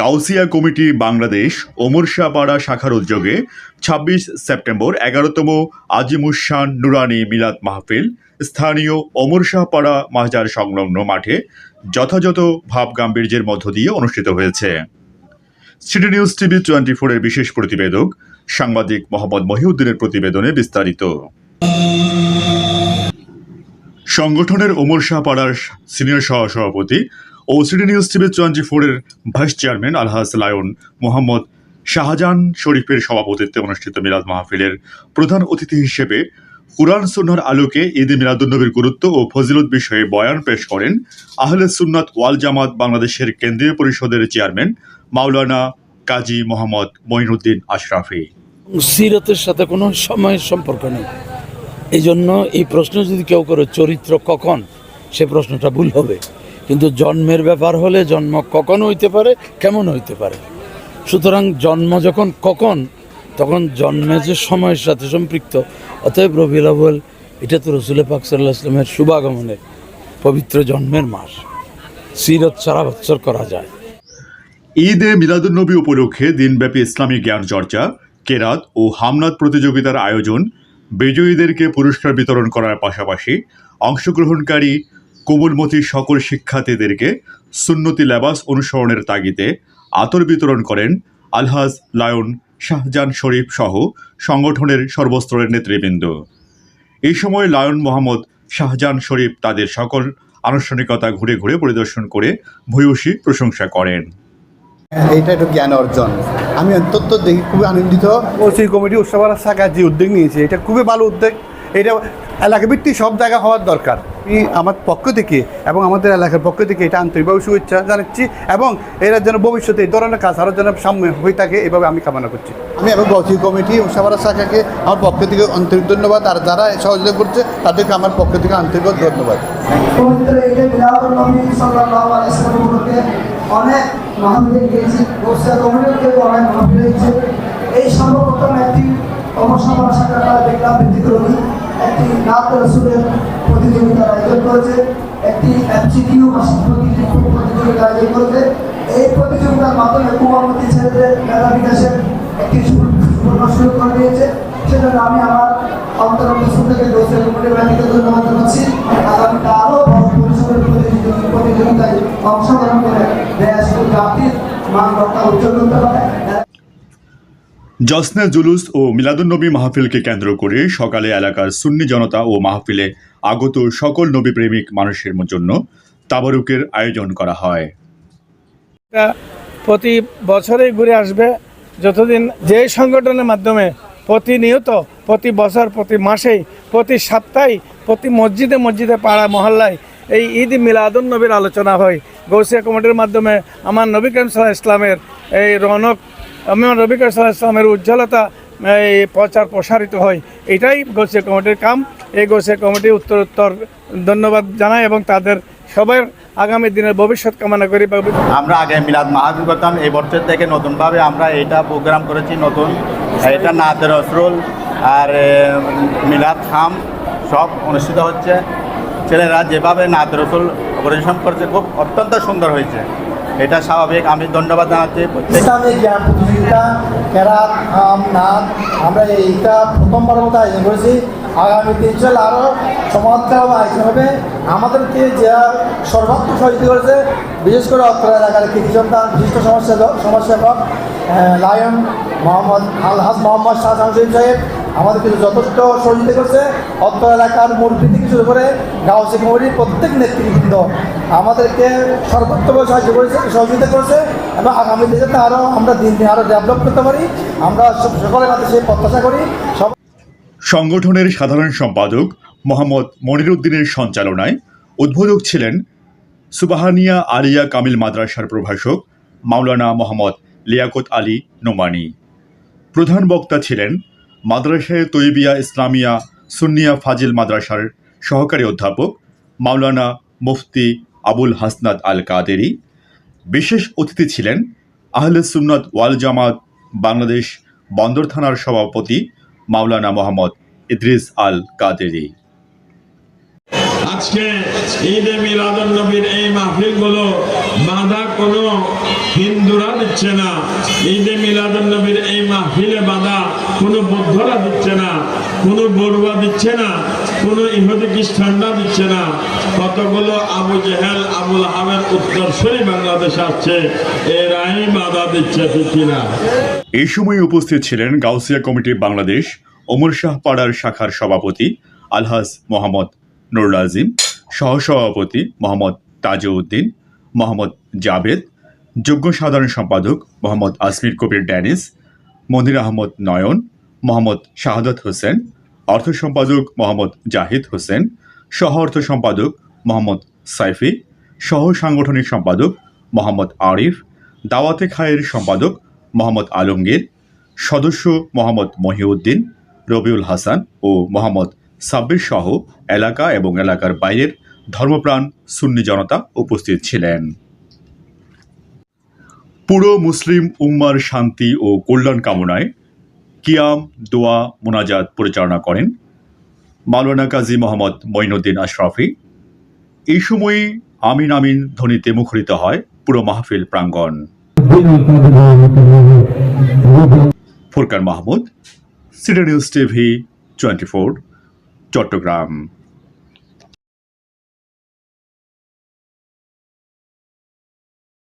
Gausia committee Bangladesh Omar Shahpara শাখার উদ্যোগে ২৬ September এগারোতম আজিমুসান নুরানি মিলাদ মাহফিল স্থানীয় ওমর শাহপাড়া মাজার সংলগ্ন মাঠে যথাযথ ভাব গাম্ভীর্যের মধ্য দিয়ে অনুষ্ঠিত হয়েছে। সিটি নিউজ টিভি টোয়েন্টি ফোরের বিশেষ প্রতিবেদক সাংবাদিক মোহাম্মদ মহিউদ্দিনের প্রতিবেদনে বিস্তারিত। সংগঠনের ওমর শাহ পাড়ার সিনিয়র সহ সভাপতি ও সিডি নিউজ টিভি টোয়েন্টি ফোরের vice chairman Alhaj lion Mohammad Shahjahan শরীফের সভাপতিত্বে অনুষ্ঠিত মিলাদ মাহফিলের প্রধান অতিথি হিসেবে কুরআন সুন্নার আলোকে ঈদ মিলাদুন্নবীর গুরুত্ব ও ফজিলত বিষয়ে বয়ান পেশ করেন আহলে সুন্নাত ওয়াল জামাত বাংলাদেশের কেন্দ্রীয় পরিষদের চেয়ারম্যান মাওলানা কাজী মোহাম্মদ মঈনুদ্দিন আশরাফি। সিরতের সাথে কোনো সময়ের সম্পর্ক নেই। এই জন্য এই প্রশ্ন যদি কেউ করে, চরিত্র কখন? সে প্রশ্নটা ভুল হবে। কিন্তু জন্মের ব্যাপার হলে জন্ম কখন হইতে পারে, কেমন হইতে পারে? সুতরাং জন্ম যখন কখন, তখন জন্মে যে সময়ের সাথে সম্পৃক্ত, অতএব রবিউল আউয়াল এটা তো রসুল পাক সাল্লাহ আসলামের শুভাগমনের পবিত্র জন্মের মাস। সিরত সারা বৎসর করা যায়। ঈদে মিলাদুন্নবী উপলক্ষে দিনব্যাপী ইসলামী জ্ঞান চর্চা, কেরাত ও হামনাত প্রতিযোগিতার আয়োজন বিজয়ীদেরকে পুরস্কার বিতরণ করার পাশাপাশি অংশগ্রহণকারী কোমলমতি সকল শিক্ষার্থীদেরকে সুন্নতি লেবাস অনুসরণের তাগিদে আতর বিতরণ করেন আলহাজ লায়ন শাহজাহান শরীফ সহ সংগঠনের সর্বস্তরের নেতৃবৃন্দ। এই সময় লায়ন মোহাম্মদ শাহজাহান শরীফ তাদের সকল আনুষ্ঠানিকতা ঘুরে ঘুরে পরিদর্শন করে ভূয়সী প্রশংসা করেন। এইটা একটু জ্ঞান অর্জন। আমি অত্যন্ত দেখি খুবই আনন্দিত। ওসি কমিটি উৎসবের শাখার যে উদ্যোগ নিয়েছে এটা খুবই ভালো উদ্যোগ। এটা এলাকা ভিত্তিক সব জায়গা হওয়ার দরকার। আমি আমার পক্ষ থেকে এবং আমাদের এলাকার পক্ষ থেকে এটা আন্তরিকভাবে শুভেচ্ছা জানাচ্ছি এবং এরা যেন ভবিষ্যতে এই ধরনের কাজ আরও যেন সামনে হয়ে থাকে এভাবে আমি কামনা করছি। আমি এবং গৌসি কমিটি উৎসবের শাখাকে আমার পক্ষ থেকে আন্তরিক ধন্যবাদ। আর যারা সহযোগিতা করছে তাদেরকে আমার পক্ষ থেকে আন্তরিক ধন্যবাদ। অনেক মাহফিল গিয়েছি গোসা কমিটিকে এই সর্বপ্রথম একটি অবসর শাখাটা দেখলাম ব্যতিক্রমী একটি নাত রসুলের প্রতিযোগিতার আয়োজন করেছে। একটি এমসিকিউ প্রতিযোগিতার আয়োজন করেছে। এই প্রতিযোগিতার মাধ্যমে কুমারমতি ছেলেদের মেধা বিকাশের একটি সুযোগ করে দিয়েছে সেজন্য আমি আমার অন্তর্গত থেকে দোষের উপরে ব্যক্তিকে ধন্যবাদ জানাচ্ছি। জসনে জুলুস ও মিলাদুন্নবী মাহফিলকে কেন্দ্র করে সকালে এলাকার সুন্নি জনতা ও মাহফিলে আগত সকল নবী প্রেমিক মানুষের জন্য তাবারুকের আয়োজন করা হয়। প্রতি বছরেই ঘুরে আসবে। যতদিন যে সংগঠনের মাধ্যমে প্রতিনিয়ত, প্রতি বছর, প্রতি মাসেই, প্রতি সপ্তাহে, প্রতি মসজিদে মসজিদে পাড়া মহল্লায় এই ঈদ মিলাদুন নবীর আলোচনা হয়। গৌসিয়া কমিটির মাধ্যমে আমার নবী করিম ইসলামের এই রনক, আমার নবী করিম ইসলামের উজ্জ্বলতা, এই প্রচার প্রসারিত হয়। এটাই গৌসিয়া কমিটির কাম। এই গৌসিয়া কমিটি উত্তর উত্তর ধন্যবাদ জানাই এবং তাদের সবার আগামী দিনের ভবিষ্যৎ কামনা করি। আমরা আগে মিলাদ মাহফিল করতাম, এই বছর থেকে নতুনভাবে আমরা এটা প্রোগ্রাম করেছি নতুন। এটা নাতের রসরুল আর মিলাদ খাম সব অনুষ্ঠিত হচ্ছে। ছেলেরা যেভাবে নাতের রসুল পরিবেশন করছে, খুব অত্যন্ত সুন্দর হয়েছে। এটা স্বাভাবিক। আমি ধন্যবাদ জানাচ্ছি ইসলামিক জ্ঞান প্রতিযোগিতা ক্যারাত আম আমরা এইটা প্রথমবার মতো আয়োজন করেছি। আগামীতে ইনশাল্লাহ আরও চমৎকারভাবে আয়োজন হবে। আমাদেরকে যারা সর্বাত্মক সহযোগিতা করেছে, বিশেষ করে অত্র এলাকার কৃষি সন্তান বিশিষ্ট সমস্যা সমাজসেবক লায়ন মোহাম্মদ আলহাজ মোহাম্মদ শাহজাহান শরীফ সাহেব আমাদেরকে যথেষ্ট সহযোগিতা করছে। অত্র এলাকার মুরব্বী থেকে শুরু করে গাঁওসি কমিটির প্রত্যেক নেতৃবৃন্দ আমাদেরকে সর্বোত্তমভাবে সাহায্য করেছে, সহযোগিতা করেছে এবং আগামী দিনে আরও আমরা দিন দিন আরও ডেভেলপ করতে পারি। আমরা সকলের কাছে সেই প্রত্যাশা করি। সব সংগঠনের সাধারণ সম্পাদক মোহাম্মদ মনিরুদ্দিনের সঞ্চালনায় উদ্বোধক ছিলেন সুবাহানিয়া আলিয়া কামিল মাদ্রাসার প্রভাষক মাওলানা মোহাম্মদ লিয়াকত আলী নোমানি। প্রধান বক্তা ছিলেন মাদ্রাসায় তৈবিয়া ইসলামিয়া সুন্নিয়া ফাজিল মাদ্রাসার সহকারী অধ্যাপক মাওলানা মুফতি আবুল হাসনাত আল কাদেরি বিশেষ অতিথি ছিলেন আহলে সুন্নত ওয়াল জামাত বাংলাদেশ বন্দর থানার সভাপতি মাওলানা মোহাম্মদ ইদ্রিস আল কাদেরি আজকে ঈদে মিলাদুন নবীর এই মাহফিলগুলো বাধা কোনো হিন্দুরা দিচ্ছে না। ঈদে মিলাদুন নবীর এই মাহফিলে বাধা কোনো বৌদ্ধরা দিচ্ছে না, কোনো বড়ুয়া দিচ্ছে না, কোনো ইহুদি খ্রিস্টানরা দিচ্ছে না। কতগুলো আবু জেহেল, আবুল আহমেদ উত্তরসূরি বাংলাদেশে আসছে, এরাই বাধা দিচ্ছে কিনা এই সময় উপস্থিত ছিলেন গাউসিয়া কমিটি বাংলাদেশ, ওমর শাহ পাড়ার শাখার সভাপতি আলহাজ মোহাম্মদ নুরুল আজিম, সহসভাপতি মোহাম্মদ তাজউদ্দিন, মোহাম্মদ জাবেদ যোগ্য সাধারণ সম্পাদক মোহাম্মদ আসমির কবির ড্যানিস মনির আহমদ নয়ন, মোহাম্মদ শাহাদত হোসেন, অর্থ সম্পাদক মোহাম্মদ জাহিদ হোসেন, সহ অর্থ সম্পাদক মোহাম্মদ সাইফি, সহ সাংগঠনিক সম্পাদক মোহাম্মদ আরিফ, দাওয়াতে খায়ের সম্পাদক মোহাম্মদ আলমগীর, সদস্য মোহাম্মদ মহিউদ্দিন, রবিউল হাসান ও মোহাম্মদ সাব্বির সহ এলাকা এবং এলাকার বাইরের ধর্মপ্রাণ সুন্নি জনতা উপস্থিত ছিলেন। পুরো মুসলিম উম্মার শান্তি ও কল্যাণ কামনায় কিয়াম, দোয়া, মোনাজাত পরিচালনা করেন মাওলানা কাজী মোহাম্মদ মঈনুদ্দিন আশরাফি। এই সময় আমিন আমিন ধ্বনিতে মুখরিত হয় পুরো মাহফিল প্রাঙ্গণ। Furkan Mahmud city news TV twenty four, Chattogram.